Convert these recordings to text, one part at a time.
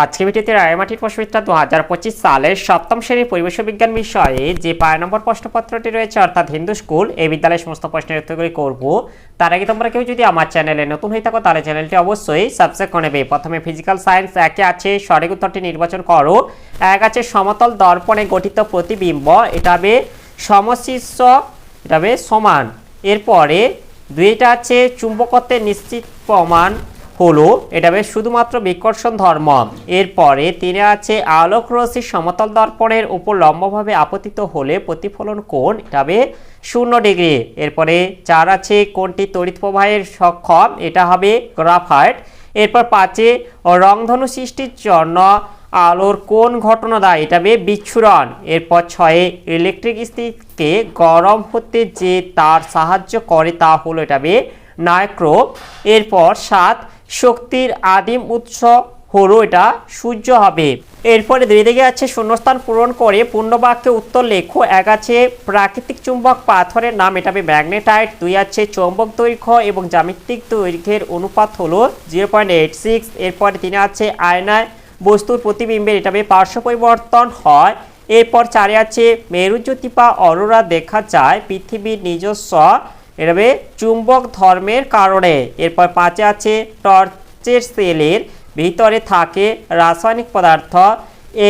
আজকে ভিডিওতে রায়মাটির প্রশ্নবিদ্যা দু হাজার পঁচিশ সালের সপ্তম শ্রেণির পরিবেশ বিজ্ঞান বিষয়ে যে পায় নম্বর প্রশ্নপত্রটি রয়েছে, অর্থাৎ হিন্দু স্কুল, এই বিদ্যালয়ের সমস্ত প্রশ্নের উত্তরগুলি করব। তার আগে তোমরা কেউ যদি আমার চ্যানেলে নতুন হয়ে থাকো, তাহলে চ্যানেলটি অবশ্যই সাবস্ক্রাইব করে নেবে। প্রথমে ফিজিক্যাল সায়েন্স একে আছে, সঠিক উত্তরটি নির্বাচন করো। এক আছে সমতল দর্পণে গঠিত প্রতিবিম্ব, এটা হবে সমশীর্ষ, এটা হবে সমান। এরপরে দুইটা আছে চুম্বকত্বের নিশ্চিত প্রমাণ। হলো, এটা বেশ শুধুমাত্র বিকর্ষণ ধর্ম। এরপরে তিনি আছে আলোক রশ্মি সমতল দর্পণের উপর লম্বভাবে আপতিত হলে প্রতিফলন কোণ, এটা হবে শূন্য ডিগ্রি। এরপরে চার আছে কোনটি তড়িৎ প্রবাহের সক্ষম, এটা হবে গ্রাফাইট। এরপর পাঁচে রংধনু সৃষ্টির জন্য আলোর কোন ঘটনা দেয় এটা হবে বিচ্ছুরণ। এরপর ছয়ে ইলেকট্রিক স্থিতিকে গরম হতে যে তার সাহায্য করে তা হলো, এটা হবে নাইক্রো এরপর সাত শক্তির আদিম উৎস হলো এটা সূর্য হবে। এরপরে দুই দিকে আছে শূন্যস্থান পূরণ করে পূর্ণবাক্যে উত্তর লেখো, এক আছে প্রাকৃতিক চুম্বক পাথরের নাম, এটা হবে ম্যাগনেটাইট, দুই আছে চৌম্বক দৈর্ঘ্য এবং জ্যামিতিক দৈর্ঘ্যের অনুপাত হলো জিরো পয়েন্ট এইট সিক্স এরপরে তিনে আছে আয়নায় বস্তুর প্রতিবিম্বের, এটা হবে পার্শ্ব পরিবর্তন হয়। এরপর চারে আছে মেরুজ্যোতি বা অরোরা দেখা যায় পৃথিবীর নিজস্ব এটা চুম্বক ধর্মের কারণে। এরপর পাঁচে আছে টর্চের সেলের ভিতরে থাকে রাসায়নিক পদার্থ।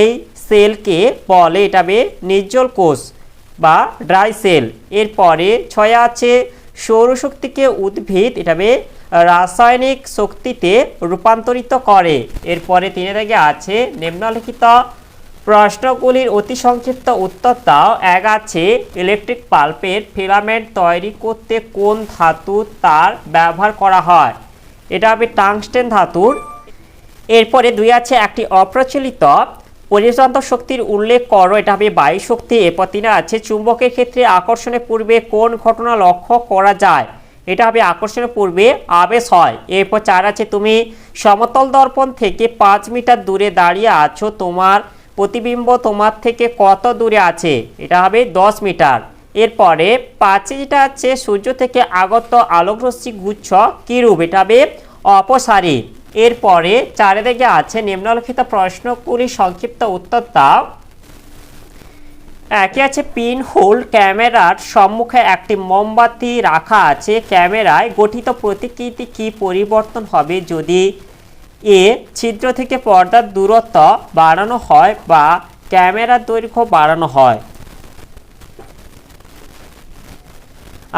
এই সেলকে বলে এটা হবে নির্জল কোষ বা ড্রাই সেল। এরপরে ছয় আছে সৌরশক্তিকে উদ্ভিদ এটা হবে রাসায়নিক শক্তিতে রূপান্তরিত করে। এরপরে তিনে থেকে আছে নিম্নলিখিত প্রশ্নগুলির অতি সংক্ষিপ্ত উত্তর দাও। এক আছে ইলেকট্রিক পাল্পের ফিলামেন্ট তৈরি করতে কোন ধাতু তার ব্যবহার করা হয়? এটা হবে টাংস্টেন ধাতুর। এরপরে দুই আছে, একটি অপ্রচলিত পরিযন্ত্র শক্তির উল্লেখ করো, এটা হবে বায়ু শক্তি। এরপর তিনে আছে, চুম্বকের ক্ষেত্রে আকর্ষণের পূর্বে কোন ঘটনা লক্ষ্য করা যায়? এটা হবে আকর্ষণের পূর্বে আবেশ হয়। এরপর চার আছে, তুমি সমতল দর্পণ থেকে পাঁচ মিটার দূরে দাঁড়িয়ে আছো, তোমার প্রতিবিম্ব তোমার থেকে কত দূরে আছে? এটা হবে দশ মিটার। এরপরে পাঁচে যেটা আছে সূর্য থেকে আগত আলোকরশ্মি গুচ্ছ কিরূপ? এটা হবে অপসারী। এরপরে চারিদিকে আছে নিম্নলিখিত প্রশ্নগুলি, সংক্ষিপ্ত উত্তর দাও। একে আছে পিন হোল ক্যামেরার সম্মুখে একটি মোমবাতি রাখা আছে। ক্যামেরায় গঠিত প্রতিকৃতি কি পরিবর্তন হবে যদি এ ছিদ্র থেকে পর্দার দূরত্ব বাড়ানো হয় বা ক্যামেরার দৈর্ঘ্য বাড়ানো হয়।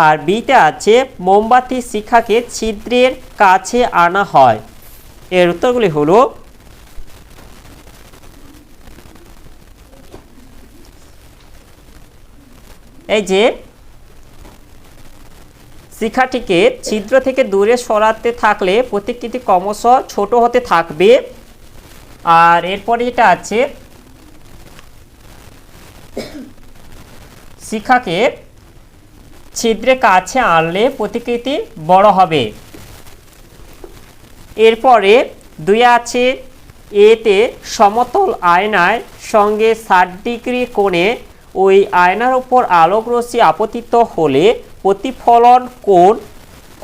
আর বিতে আছে মোমবাতি শিখাকে ছিদ্রের কাছে আনা হয়। এর উত্তরগুলি হলো এই যে শিখাটিকে ছিদ্র থেকে দূরে সরাতে থাকলে প্রতিকৃতি ক্রমশ ছোট হতে থাকবে। আর এরপরে যেটা আছে শিখাকে ছিদ্রে কাছে আনলে প্রতিকৃতি বড় হবে। এরপরে দুই আছে এতে সমতল আয়নার সঙ্গে ষাট ডিগ্রি কোণে ওই আয়নার উপর আলোক রশ্মি আপতিত হলে প্রতিফলন কোণ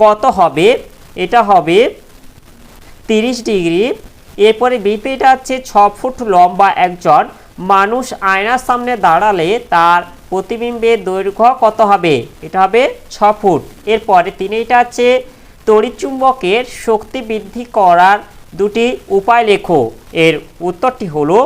কত হবে? এটা হবে তিরিশ ডিগ্রি। এরপরে বিপিটা আছে, ছ ফুট লম্বা একজন মানুষ আয়নার সামনে দাঁড়ালে তার প্রতিবিম্বের দৈর্ঘ্য কত হবে? এটা হবে ছ ফুট। এরপরে তিনটা আছে, তড়িৎচুম্বকের শক্তি বৃদ্ধি করার দুটি উপায় লেখো। এর উত্তরটি হলো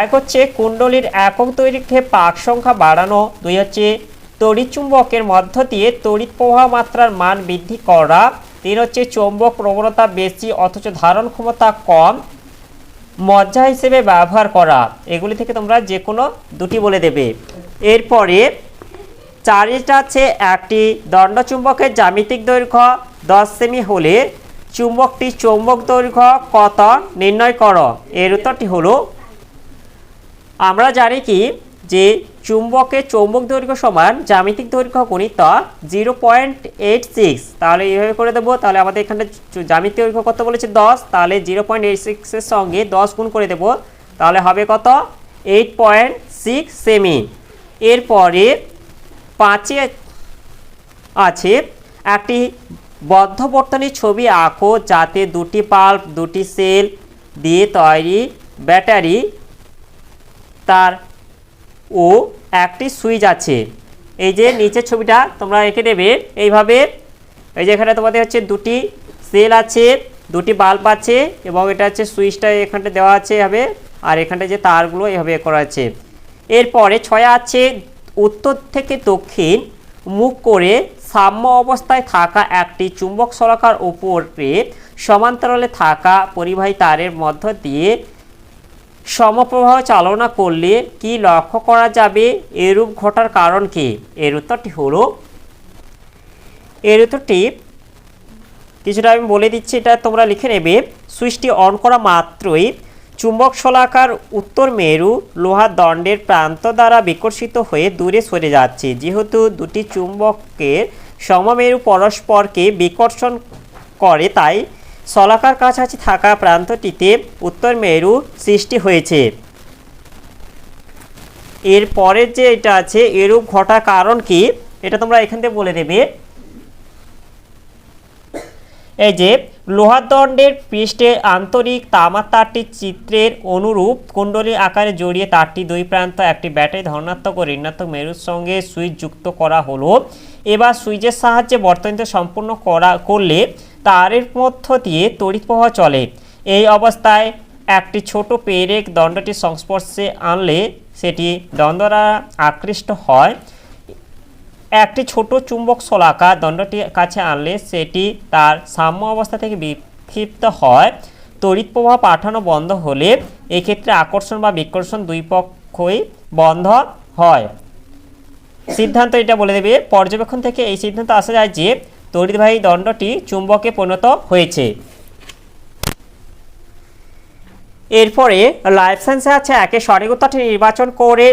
এক হচ্ছে কুণ্ডলীর একক দৈর্ঘ্যে পাক সংখ্যা বাড়ানো। দুই হচ্ছে তড়িৎ চুম্বকের মধ্য দিয়ে তড়িৎ প্রবাহ মাত্রার মান বৃদ্ধি করা। তিন হচ্ছে চৌম্বক প্রবণতা বেশি অথচ ধারণ ক্ষমতা কম। মজ্জা হিসেবে ব্যবহার করা। এগুলি থেকে তোমরা যে কোনো দুটি বলে দেবে। এরপরে চারিটা আছে, একটি দণ্ডচুম্বকের জ্যামিতিক দৈর্ঘ্য, দশ সেমি হলে চুম্বকটি চৌম্বক দৈর্ঘ্য কত নির্ণয় করো। এর উত্তরটি হলো, আমরা জানি কি যে চুম্বকের চৌম্বক দৈর্ঘ্য সমান জ্যামিতিক দৈর্ঘ্য গণিত জিরো পয়েন্ট এইট সিক্স। তাহলে এইভাবে করে দেবো, তাহলে আমাদের এখানে জ্যামিতিক দৈর্ঘ্য কত বলেছে? দশ। তাহলে জিরো পয়েন্ট এইট সিক্সের সঙ্গে দশ গুণ করে দেবো, তাহলে হবে কত? এইট পয়েন্ট সিক্স সেমি। এরপরে পাঁচে আছে একটি বদ্ধবর্তনী ছবি আঁকো যাতে দুটি পাল্প দুটি সেল দিয়ে তৈরি ব্যাটারি তার ও একটি সুইচ আছে। এই যে নিচের ছবিটা তোমরা এঁকে দেবে এইভাবে এই যে এখানে তোমাদের হচ্ছে দুটি সেল আছে, দুটি বাল্ব আছে এবং এটা হচ্ছে সুইচটা এখানটা দেওয়া আছে এভাবে, আর এখানটা যে তারগুলো এভাবে করা আছে। এরপরে ছয় আছে উত্তর থেকে দক্ষিণ মুখ করে সাম্য অবস্থায় থাকা একটি চুম্বক সলাকার উপরে সমান্তরালে থাকা পরিবাহী তারের মধ্য দিয়ে সমপ্রবাহ চালনা করলে কি লক্ষ্য করা যাবে? এরূপ ঘটার কারণ কি? এর উত্তরটি হলো, এর উত্তরটি কিছুটা আমি বলে দিচ্ছি, এটা তোমরা লিখে নেবে। সুইচটি অন করা মাত্রই চুম্বক শলাকার উত্তর মেরু লোহার দণ্ডের প্রান্ত দ্বারা বিকর্ষিত হয়ে দূরে সরে যাচ্ছে। যেহেতু দুটি চুম্বকের সমমেরু পরস্পরকে বিকর্ষণ করে, তাই শলাকার কাছাকাছি থাকা প্রান্তটিতে উত্তর মেরু সৃষ্টি হয়েছে। এর পরের যে এটা আছে, এরূপ ঘটার কারণ কি? এটা তোমরা এখান থেকে বলে দেবে। এই যে লোহার দণ্ডের পৃষ্ঠে আন্তরিক তামার তারটির চিত্রের অনুরূপ। কুণ্ডলী আকারে জড়িয়ে তারটি দুই প্রান্ত একটি ব্যাটারি ধনাত্মক ও ঋণাত্মক মেরুর সঙ্গে সুইচ যুক্ত করা হলো। এবার সুইচের সাহায্যে বর্তনীতে সম্পূর্ণ করা করলে তারের মধ্য দিয়ে তড়িৎ প্রবাহ চলে। এই অবস্থায় একটি ছোট পেরেক দণ্ডটির সংস্পর্শে আনলে সেটি দ্বন্দ্ব দ্বারা আকৃষ্ট হয়। একটি ছোট চুম্বক শলাকা দণ্ডটি কাছে আনলে সেটি তার সাম্য অবস্থা থেকে বিক্ষিপ্ত হয়। তড়িৎ প্রবাহ পাঠানো বন্ধ হলে এক্ষেত্রে আকর্ষণ বা বিকর্ষণ দুই পক্ষই বন্ধ হয়। সিদ্ধান্ত এটা বলে দেবে। পর্যবেক্ষণ থেকে এই সিদ্ধান্ত আসা যায় যে তড়িৎবাহী দণ্ডটি চুম্বকে পরিণত হয়েছে। এরপরে লাইফ সায়েন্সে আছে একে সঠিক উত্তরটি নির্বাচন করে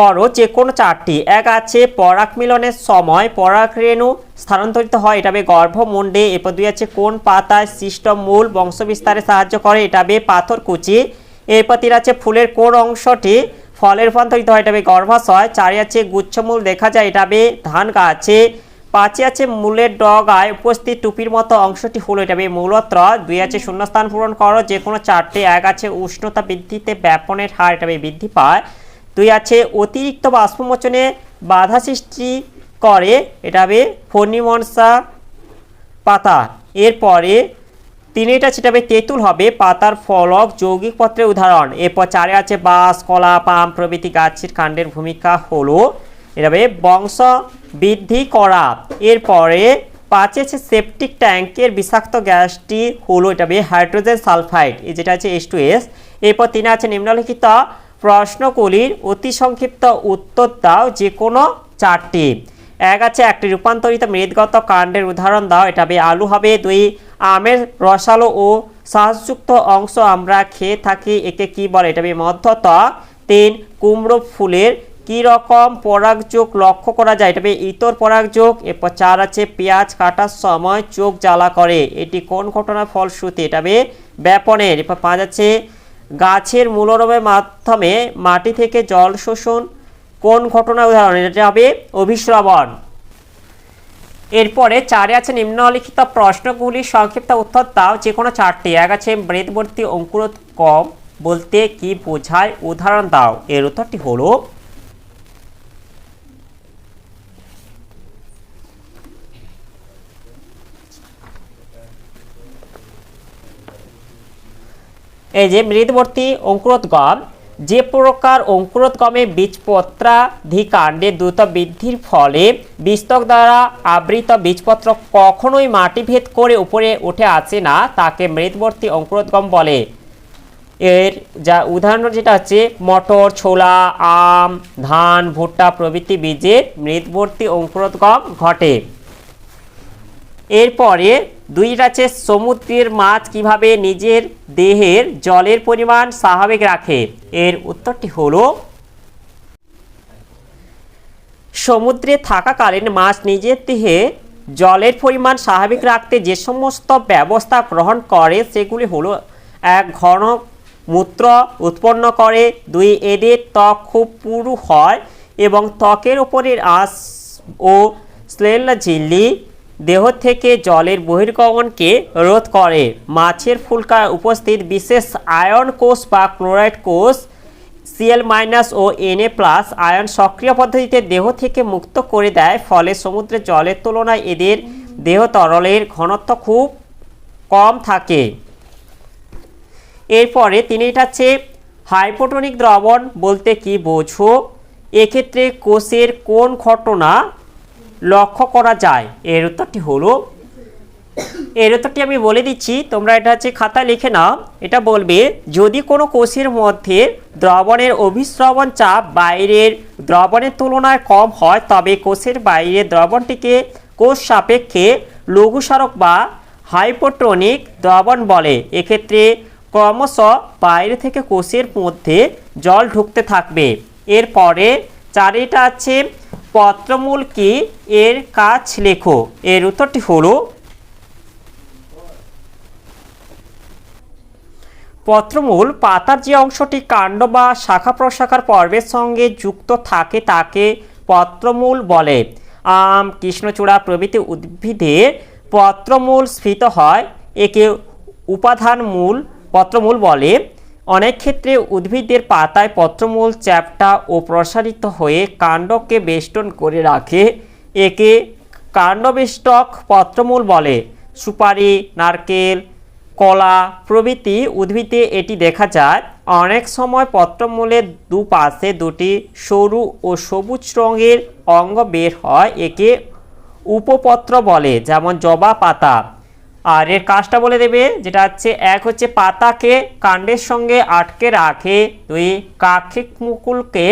করো যে কোনো চারটি। এক আছে পরাগ মিলনের সময় পরাগ রেণু স্থানান্তরিত হয়, এটা বে গর্ভমুণ্ডে। এরপর দুই আছে কোন পাতায় সৃষ্ট মূল বংশবিস্তারে সাহায্য করে, এটা বে পাথর কুচি। এরপর তিন আছে ফুলের কোন অংশটি ফলের রূপান্তরিত হয়, এটা বে গর্ভাশয়। চারি আছে গুচ্ছমূল দেখা যায়, এটা বে ধান গাছে। পাঁচে আছে মূলের ডগায় উপস্থিত টুপির মতো অংশটি হলো, এটা বে মূলত্র। দুই আছে শূন্যস্থান পূরণ করো, যে কোনো চারটে। এক আছে উষ্ণতা বৃদ্ধিতে ব্যাপনের হার, এটা বৃদ্ধি পায়। দুই আছে অতিরিক্ত বাষ্পমোচনে বাধা সৃষ্টি করে। এটা হবে ফর্নিমনসা পাতা। এরপরে তিনটা ছিটাবে তেঁতুল হবে, পাতার ফলক যৌগিক পত্রের উদাহরণ। এরপর চারে আছে বাঁশ, কলা, পাম প্রভৃতি গাছের কাণ্ডের ভূমিকা হলো। এটা হবে বংশ বৃদ্ধি করা। এরপরে পাঁচে আছে সেপটিক ট্যাঙ্কের বিষাক্ত গ্যাসটি হলো, এটা হবে হাইড্রোজেন সালফাইড, এই যেটা আছে এস টু এস এরপর তিনে আছে নিম্নলিখিত প্রশ্নগুলির অতি সংক্ষিপ্ত উত্তর দাও যে কোনো চারটি। এক আছে, একটি রূপান্তরিত মেদগত কাণ্ডের উদাহরণ দাও। এটা হবে আলু হবে, দুই আমের রসালো ও শ্বাসযুক্ত অংশ আমরা খেয়ে থাকি, একে কি বলে? এটা হবে মধ্যত। তিন, কুমড়ো ফুলের কি রকম পরাগযোগ লক্ষ্য করা যায়? এটা হবে ইতর পরাগযোগ এরপর চার আছে, পেঁয়াজ কাটার সময় চোখ জ্বালা করে। এটি কোন ঘটনার ফলশ্রুতি? এটা হবে ব্যাপনের। এরপর পাঁচ আছে গাছের মূলরমের মাধ্যমে মাটি থেকে জল শোষণ কোন ঘটনার উদাহরণ? এটা হবে অভিশ্রবণ এরপরে চারে আছে নিম্নলিখিত প্রশ্নগুলি, সংক্ষিপ্ত উত্তর দাও যে কোনো চারটি। এক আছে মেদবর্তী অঙ্কুরোৎকম কম বলতে কি বোঝায়? উদাহরণ দাও। এর উত্তরটি হলো এই যে মৃদবর্তী অঙ্কুরোদ্গম, যে প্রকার অঙ্কুরোদ্গমে বীজপত্রাধিকাণ্ডে দ্রুত বৃদ্ধির ফলে বীজতক দ্বারা আবৃত বীজপত্র কখনোই মাটি ভেদ করে উপরে উঠে আসে না, তাকে মৃদবর্তী অঙ্কুরোদ্গম বলে। এর যা উদাহরণ যেটা হচ্ছে, মটর, ছোলা, আম, ধান, ভুট্টা প্রভৃতি বীজে মৃদবর্তী অঙ্কুরোদ্গম ঘটে। এরপরে দুই আছে সমুদ্রের মাছ কীভাবে নিজের দেহের জলের পরিমাণ স্বাভাবিক রাখে? এর উত্তরটি হলো, সমুদ্রে থাকাকালীন মাছ নিজের দেহে জলের পরিমাণ স্বাভাবিক রাখতে যে সমস্ত ব্যবস্থা গ্রহণ করে, সেগুলি হলো, এক, ঘন মূত্র উৎপন্ন করে, দুই, এদের ত্বক খুব পুরু হয় এবং ত্বকের ওপরের আঁশ ও স্লেলা ঝিল্লি দেহ থেকে জলের বহির্গমনকে রোধ করে। মাছের ফুলকায় উপস্থিত বিশেষ আয়ন কোষ বা ক্লোরাইড কোষ সিএল মাইনাস ও এনএ প্লাস আয়ন সক্রিয় পদ্ধতিতে দেহ থেকে মুক্ত করে দেয়, ফলে সমুদ্রের জলের তুলনায় এদের দেহ তরলের ঘনত্ব খুব কম থাকে। এরপরে তিনি এটা হচ্ছে হাইপোটনিক দ্রবণ বলতে কি বোঝো? এক্ষেত্রে কোষের কোন ঘটনা লক্ষ্য করা যায়। এর উত্তরটি হলো, এর উত্তরটি আমি বলে দিচ্ছি, তোমরা এটা হচ্ছে খাতায় লিখে নাও। এটা বলবে, যদি কোনো কোষের মধ্যে দ্রবণের অভিস্রবণ চাপ বাইরের দ্রবণের তুলনায় কম হয়, তবে কোষের বাইরের দ্রবণটিকে কোষ সাপেক্ষে লঘুসারক বা হাইপোটনিক দ্রবণ বলে। এক্ষেত্রে ক্রমশ বাইরে থেকে কোষের মধ্যে জল ঢুকতে থাকবে। এরপরে চারিটা আছে পত্রমূল কি? এর কাজ লেখো। এর উত্তরটি হলো, পত্রমূল পাতার যে অংশটি কাণ্ড বা শাখা প্রশাখার পর্বের সঙ্গে যুক্ত থাকে তাকে পত্রমূল বলে। আম, কৃষ্ণচূড়া প্রভৃতি উদ্ভিদের পত্রমূল স্ফীত হয়। একে উপাদান মূল পত্রমূল বলে। অনেক ক্ষেত্রে উদ্ভিদের পাতায় পত্রমূল, চ্যাপ্টা ও প্রসারিত হয়ে কাণ্ডকে বেষ্টন করে রাখে। একে কাণ্ডবেষ্টক পত্রমূল বলে। সুপারি, নারকেল, কলা প্রভৃতি উদ্ভিদে এটি দেখা যায়। অনেক সময় পত্রমূলের দুপাশে দুটি সরু ও সবুজ রঙের অঙ্গ বের হয়, একে উপপত্র বলে, যেমন জবা পাতা। আর এর কাজটা বলে দেবে, যেটা হচ্ছে এক হচ্ছে পাতাকে কাণ্ডের সঙ্গে আটকে রাখে, দুই কাক্ষিক মুকুলকে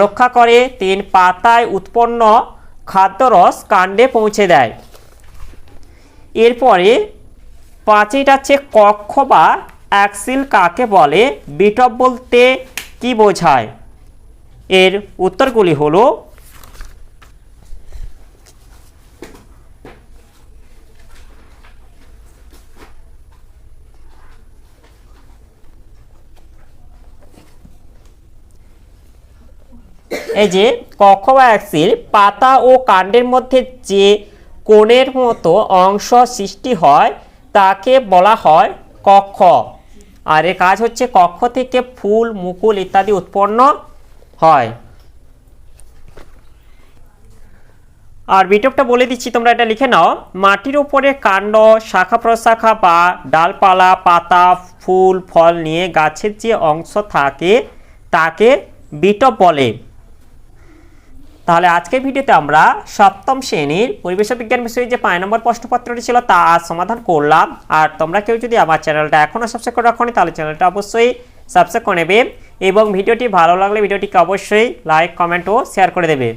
রক্ষা করে, তিন পাতায় উৎপন্ন খাদ্যরস কাণ্ডে পৌঁছে দেয়। এরপরে পাঁচইটা হচ্ছে কক্ষ বা অ্যাক্সিল কাকে বলে বিটপ বলতে কি বোঝায়? এর উত্তরগুলি হলো এই যে কক্ষ বা অ্যাক্সিল পাতা ও কাণ্ডের মধ্যে যে কোণের মতো অংশ সৃষ্টি হয়, তাকে বলা হয় কক্ষ। আর এর কাজ হচ্ছে কক্ষ থেকে ফুল, মুকুল ইত্যাদি উৎপন্ন হয়। আর বিটপটা বলে দিচ্ছি, তোমরা এটা লিখে নাও। মাটির উপরে কাণ্ড, শাখা প্রশাখা বা ডালপালা, পাতা, ফুল, ফল নিয়ে গাছের যে অংশ থাকে, তাকে বিটপ বলে। তাহলে আজকের ভিডিওতে আমরা সপ্তম শ্রেণির পরিবেশ বিজ্ঞান বিষয়ে যে পাঁচ নম্বর প্রশ্নপত্রটি ছিল তা সমাধান করলাম। আর তোমরা কেউ যদি আমার চ্যানেলটা এখনও সাবস্ক্রাইব করে রাখো তাহলে চ্যানেলটা অবশ্যই সাবস্ক্রাইব করে নেবে এবং ভিডিওটি ভালো লাগলে ভিডিওটিকে অবশ্যই লাইক কমেন্ট ও শেয়ার করে দেবে।